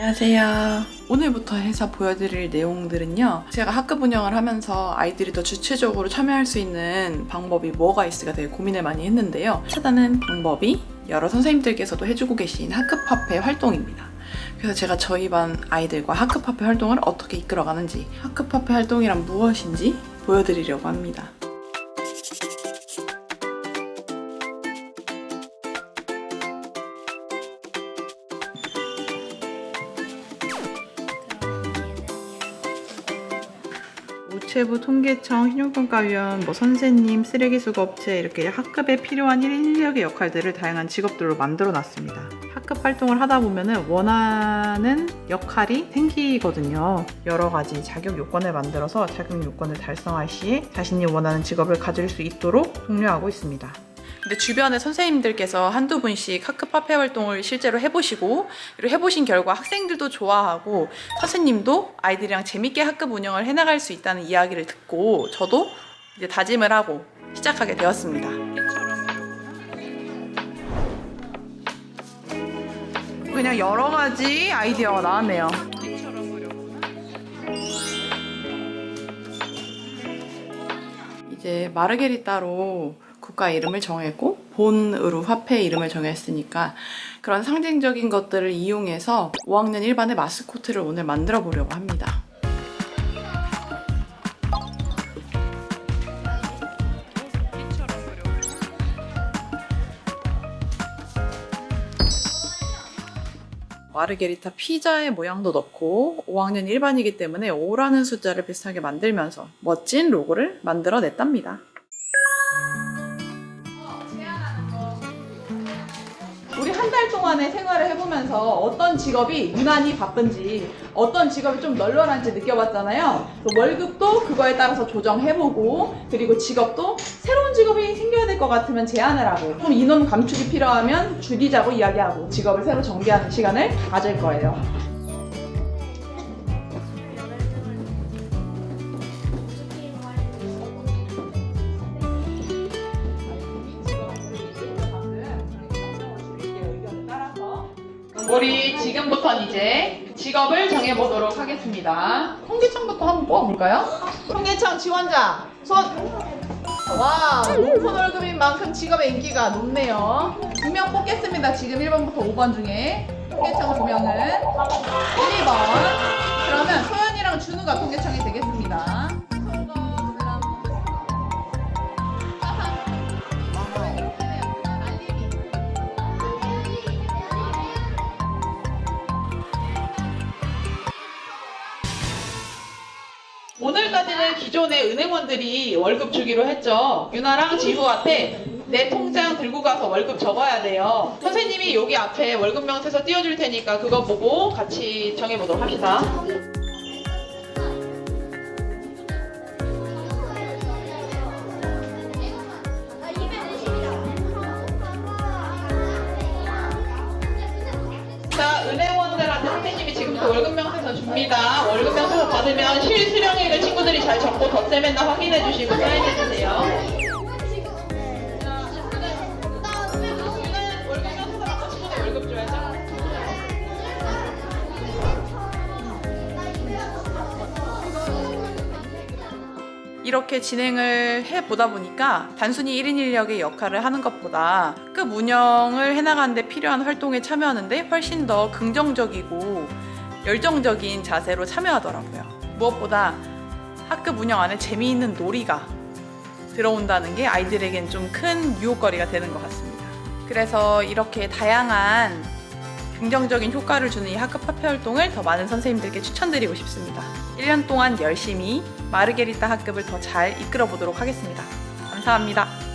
안녕하세요. 오늘부터 해서 보여드릴 내용들은요. 제가 학급 운영을 하면서 아이들이 더 주체적으로 참여할 수 있는 방법이 뭐가 있을까 되게 고민을 많이 했는데요. 찾아낸 방법이 여러 선생님들께서도 해주고 계신 학급화폐 활동입니다. 그래서 제가 저희 반 아이들과 학급화폐 활동을 어떻게 이끌어가는지, 학급화폐 활동이란 무엇인지 보여드리려고 합니다. 우체부 통계청 신용평가위원 뭐 선생님 쓰레기 수거 업체 이렇게 학급에 필요한 인력의 역할들을 다양한 직업들로 만들어 놨습니다. 학급 활동을 하다 보면은 원하는 역할이 생기거든요. 여러 가지 자격 요건을 만들어서 자격 요건을 달성할 시에 자신이 원하는 직업을 가질 수 있도록 독려하고 있습니다. 근데 주변에 선생님들께서 한두 분씩 학급 화폐 활동을 실제로 해보시고 그리고 해보신 결과 학생들도 좋아하고 선생님도 아이들이랑 재밌게 학급 운영을 해나갈 수 있다는 이야기를 듣고 저도 이제 다짐을 하고 시작하게 되었습니다. 그냥 여러 가지 아이디어가 나왔네요. 이제 마르게리따로 국가 이름을 정했고 본으로 화폐 이름을 정했으니까 그런 상징적인 것들을 이용해서 5학년 1반의 마스코트를 오늘 만들어 보려고 합니다. 마르게리타 피자의 모양도 넣고 5학년 1반이기 때문에 5라는 숫자를 비슷하게 만들면서 멋진 로고를 만들어냈답니다. 동안의 생활을 해보면서 어떤 직업이 유난히 바쁜지 어떤 직업이 좀 널널한지 느껴봤잖아요. 월급도 그거에 따라서 조정해보고 그리고 직업도 새로운 직업이 생겨야 될 것 같으면 제안을 하고 좀 인원 감축이 필요하면 줄이자고 이야기하고 직업을 새로 정비하는 시간을 가질 거예요. 우리 지금부터 이제 직업을 정해보도록 하겠습니다. 통계청부터 한번 뽑아볼까요? 통계청 지원자 손! 와, 높은 월급인 만큼 직업의 인기가 높네요. 두 명 뽑겠습니다. 지금 1번부터 5번 중에. 통계청 두 명은 1, 2번. 그러면 소연이랑 준우가 통계청이 되겠습니다. 오늘까지는 기존의 은행원들이 월급 주기로 했죠. 유나랑 지후한테 내 통장 들고 가서 월급 적어야 돼요. 선생님이 여기 앞에 월급 명세서 띄워줄 테니까 그거 보고 같이 정해보도록 합시다. 자, 은행원들한테 선생님이 지금부터 월급 명세서 줍니다. 받으면 실수령액을 친구들이 잘 적고 덧세 맨날 확인해 주시고 사인해 주세요. 이렇게 진행을 해 보다 보니까 단순히 1인 인력의 역할을 하는 것보다 급 운영을 해나가는데 필요한 활동에 참여하는데 훨씬 더 긍정적이고 열정적인 자세로 참여하더라고요. 무엇보다 학급 운영 안에 재미있는 놀이가 들어온다는 게 아이들에겐 좀 큰 유혹거리가 되는 것 같습니다. 그래서 이렇게 다양한 긍정적인 효과를 주는 이 학급 화폐 활동을 더 많은 선생님들께 추천드리고 싶습니다. 1년 동안 열심히 마르게리따 학급을 더 잘 이끌어 보도록 하겠습니다. 감사합니다.